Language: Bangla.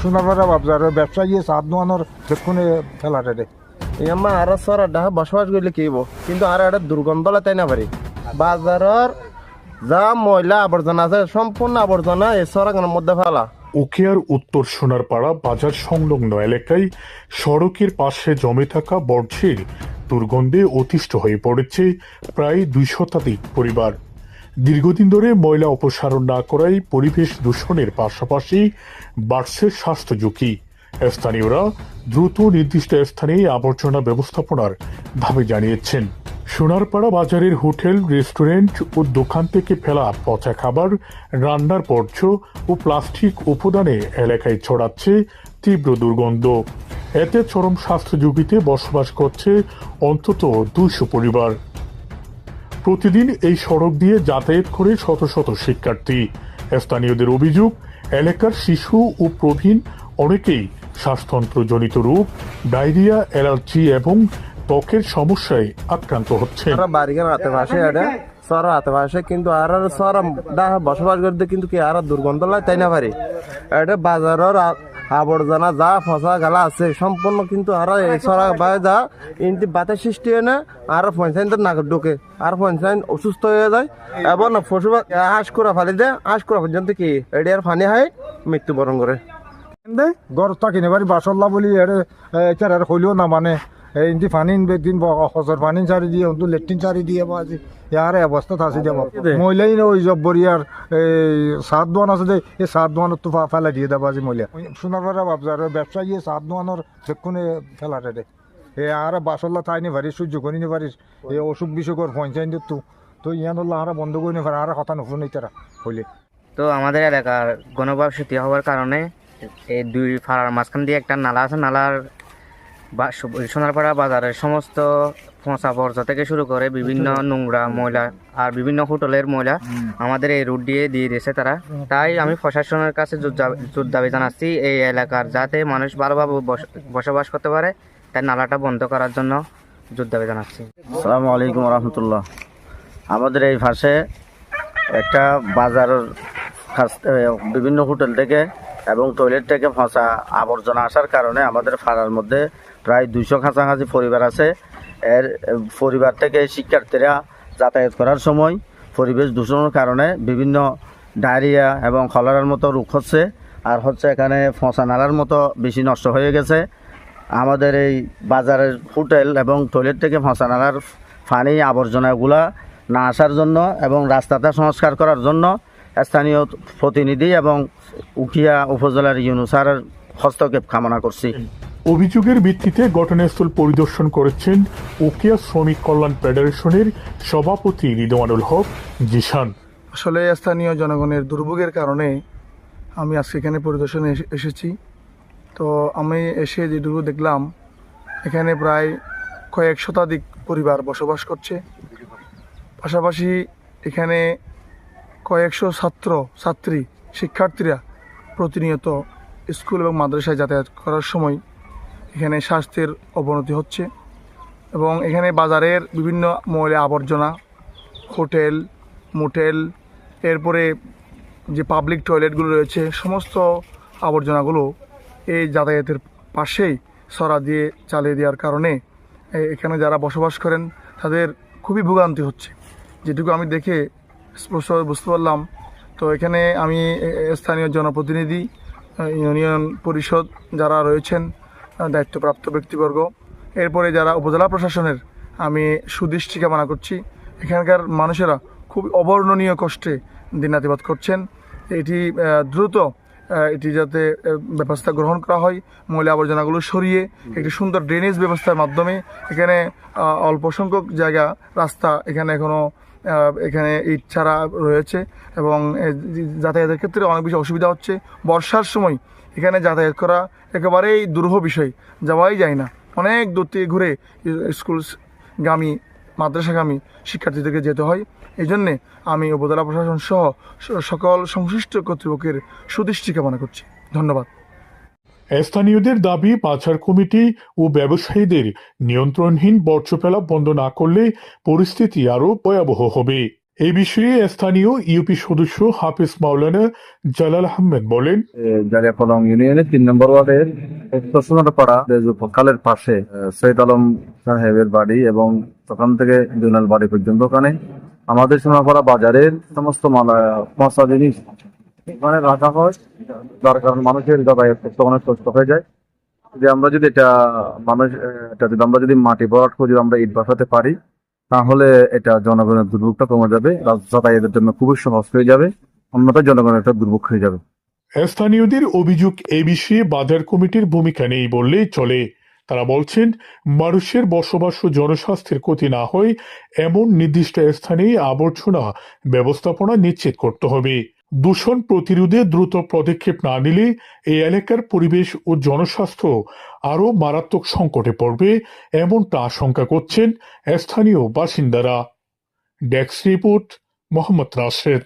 সোনারপাড়া বাবজার ব্যবসায়ী সাত নোয়ানোর দেখুনে ফেলাটে রে ইয়াম্মা আর সর বসবাস করলে কি হইব? কিন্তু আর একটা দুর্গন্ধ তাই না পারি। বাজারের যা ময়লা আবর্জনা আছে সম্পূর্ণ আবর্জনা এই সড়কের মধ্যে ফেলা। উকিয়ার উত্তর সোনারপাড়া বাজার সংলগ্ন এলাকায় সড়কের পাশে জমে থাকা বর্জ্যের দুর্গন্ধে অতিষ্ঠ হয়ে পড়েছে প্রায় দুই শতাধিক পরিবার। দীর্ঘদিন ধরে ময়লা অপসারণ না করায় পরিবেশ দূষণের পাশাপাশি বাড়ছে স্বাস্থ্য ঝুঁকি। স্থানীয়রা দ্রুত নির্দিষ্ট স্থানে আবর্জনা ব্যবস্থাপনার দাবি জানিয়েছেন। সোনারপাড়া বাজারের হোটেল, রেস্টুরেন্ট ও দোকান থেকে ফেলা পচা খাবার, রান্নার বর্জ্য ও প্লাস্টিক উপাদানে এলাকায় ছড়াচ্ছে তীব্র দুর্গন্ধ। এতে চরম স্বাস্থ্য ঝুঁকিতে বসবাস করছে অন্তত দুইশো পরিবার। প্রতিদিন এই সড়ক দিয়ে যাতায়াত করে শত শত শিক্ষার্থী। স্থানীয়দের অভিযোগ, এলাকার শিশু ও প্রবীণ অনেকেই শ্বাসতন্ত্রজনিত রোগ, ডায়রিয়া, অ্যালার্জি এবং ত্বকের সমস্যায় আক্রান্ত হচ্ছে কিন্তু আর সর বসবাস করতে কিন্তু কি আর দুর্গন্ধ লাগে, তাই না পারি এটা বাজারের আবর্জনা যা ফসা গালা আছে, সম্পূর্ণ কিন্তু আর সরা বা যা ইনটি বাতে সৃষ্টি হয় না, আর পঞ্চায়েত নাক ঢোকে, আর পঞ্চায়েত অসুস্থ হয়ে যায়। এবং পশু হাঁস করা ফালি দেয় হাঁস করা পর্যন্ত কি এটি আর ফানি হয়, মৃত্যুবরণ করে। গড় থাকি নেবারি বাসল্লা বলি এর হইলেও না মানে। ইন্দি ফানি দিন হজর পানি চারি দিয়ে অন্তু লেট্রিন চারি দিয়ে বাজি ইয়ার অবস্থা থাকি যাব। মহিলাই ওই জব বরিয়ার এই সাত দোয়ান আছে দে এই সাত দোয়ানত তো ফেলা দিয়ে দেবা আজি মহিলা সোনারপাড়া বাবজার ব্যবসায়ী সাত দোয়ানোর দেখুনে ফেলাটে রে এ আর বাসল্লা তাই নি পারিস সহ্য করি নি পারিস এই অসুখ বিসুখর পঞ্চায়েত তো। তো ইয়ান আর বন্ধ করে নি পারে আর কথা নুফুন তারা হইলে তো আমাদের এলাকার গণবসতি হওয়ার কারণে এই দুই ফাড়ার মাঝখান দিয়ে একটা নালা আছে নালার বা সোনারপাড়া বাজারের সমস্ত পচা বর্জ্য থেকে শুরু করে বিভিন্ন নোংরা ময়লা আর বিভিন্ন হোটেলের ময়লা আমাদের এই রুট দিয়ে দিয়ে দিয়েছে তারা। তাই আমি প্রশাসনের কাছে জোর দাবি- জানাচ্ছি এই এলাকার যাতে মানুষ ভালোভাবে বস- বসবাস করতে পারে তাই নালাটা বন্ধ করার জন্য জোর দাবি জানাচ্ছি। আসসালামু আলাইকুম রহমতুল্লাহ। আমাদের এই পাশে একটা বাজার বিভিন্ন হোটেল থেকে এবং টয়লেট থেকে ফাঁসা আবর্জনা আসার কারণে আমাদের পাড়ার মধ্যে প্রায় দুইশো কাছাকাছি পরিবার আছে। এর পরিবার থেকে শিক্ষার্থীরা যাতায়াত করার সময় পরিবেশ দূষণের কারণে বিভিন্ন ডায়রিয়া এবং কলেরার মতো রোগ হচ্ছে আর হচ্ছে এখানে ফসা নালার মতো বেশি নষ্ট হয়ে গেছে। আমাদের এই বাজারের হোটেল এবং টয়লেট থেকে ফসা নালার পানি, আবর্জনাগুলা না আসার জন্য এবং রাস্তাটা সংস্কার করার জন্য স্থানীয় প্রতিনিধি এবং উখিয়া উপজেলার ইউনুসারের হস্তক্ষেপ কামনা করছি। অভিযোগের ভিত্তিতে ঘটনাস্থল পরিদর্শন করেছেন উকিয়া শ্রমিক কল্যাণ ফেডারেশনের সভাপতি রিদওয়ানুল হক জিশান। আসলে স্থানীয় জনগণের দুর্ভোগের কারণে আমি আজকে এখানে পরিদর্শনে এসে- এসেছি। তো আমি এসে যেটুকু দেখলাম এখানে প্রায় কয়েক শতাধিক পরিবার বসবাস করছে। পাশাপাশি এখানে কয়েকশো ছাত্র, ছাত্রী, শিক্ষার্থীরা প্রতিনিয়ত স্কুল এবং মাদ্রাসায় যাতায়াত করার সময় এখানে স্বাস্থ্যের অবনতি হচ্ছে এবং এখানে বাজারের বিভিন্ন ময়লা আবর্জনা, হোটেল, মোটেল, এরপরে যে পাবলিক টয়লেটগুলো রয়েছে, সমস্ত আবর্জনাগুলো এই যাতায়াতের পাশেই সরা দিয়ে চালিয়ে দেওয়ার কারণে এখানে যারা বসবাস করেন তাদের খুবই ভোগান্তি হচ্ছে। যেটুকু আমি দেখে স্পষ্টভাবে বুঝতে পারলাম। তো এখানে আমি স্থানীয় জনপ্রতিনিধি, ইউনিয়ন পরিষদ যারা রয়েছেন, দায়িত্বপ্রাপ্ত ব্যক্তিবর্গ, এরপরে যারা উপজেলা প্রশাসনের আমি সুদৃষ্টি কামনা করছি, এখানকার মানুষেরা খুব অবর্ণনীয় কষ্টে দিনাতিপাত করছেন। এটি দ্রুত এটি যাতে ব্যবস্থা গ্রহণ করা হয়, ময়লা আবর্জনাগুলো সরিয়ে একটি সুন্দর ড্রেনেজ ব্যবস্থার মাধ্যমে এখানে অল্প সংখ্যক জায়গা, রাস্তা এখানে এখনও এখানে ইট ছাড়া রয়েছে এবং যাতায়াতের ক্ষেত্রে অনেক বেশি অসুবিধা হচ্ছে। বর্ষার সময় এখানে যাতায়াত করা একেবারেই দুরূহ বিষয়, যাওয়াই যায় না। অনেক দূর থেকে ঘুরে স্কুল গামী, মাদ্রাসাগামী শিক্ষার্থীদেরকে যেতে হয়। এই জন্যে আমি উপজেলা প্রশাসন সহ সকল সংশ্লিষ্ট কর্তৃপক্ষের সুদৃষ্টি কামনা করছি। ধন্যবাদ। স্থানীয়দের দাবি বাজার কমিটি ও ব্যবসায়ীদের নিয়ন্ত্রণহীন বর্জ্য ফেলা বন্ধ না করলে পরিস্থিতি আরও ভয়াবহ হবে। এই বিষয়ে স্থানীয় ইউপি সদস্য হাফিজ মাওলানা জালাল আহমেদ বলেন জারিয়াপলং ইউনিয়নের তিন নম্বর ওয়ার্ডের সোনারপাড়া কালের পাশে সৈয়দ আলম সাহেবের বাড়ি এবং ওখান থেকে জুনাল বাড়ি পর্যন্ত ওখানে আমাদের সোনারপাড়া বাজারের সমস্ত পচা জিনিস ওখানে রাখা হয়, যার কারণে মানুষের যাতায়াত করতে অনেক কষ্ট হয়ে যায়। যে আমরা যদি এটা মানুষ এটা যদি আমরা যদি মাটি ভরাট করে যদি আমরা ইট বসাতে পারি, তাহলে এটা জনগণের দুর্ভোগটা কমে যাবে যাতায়াতের জন্য খুবই সহজ হয়ে যাবে, অন্যথা জনগণের একটা দুর্ভোগ হয়ে যাবে। স্থানীয়দের অভিযোগ, এ বিষয়ে বাজার কমিটির ভূমিকা নেই বললেই চলে। তারা বলছেন, মানুষের বসবাস ও জনস্বাস্থ্যের ক্ষতি না হয়, এমন নির্দিষ্ট স্থানে আবর্জনা ব্যবস্থাপনা নিশ্চিত করতে হবে। দূষণ প্রতিরোধে দ্রুত পদক্ষেপ না নিলে এই এলাকার পরিবেশ ও জনস্বাস্থ্য আরও মারাত্মক সংকটে পড়বে এমনটা আশঙ্কা করছেন স্থানীয় বাসিন্দারা। Desk report, Mohammad Rashed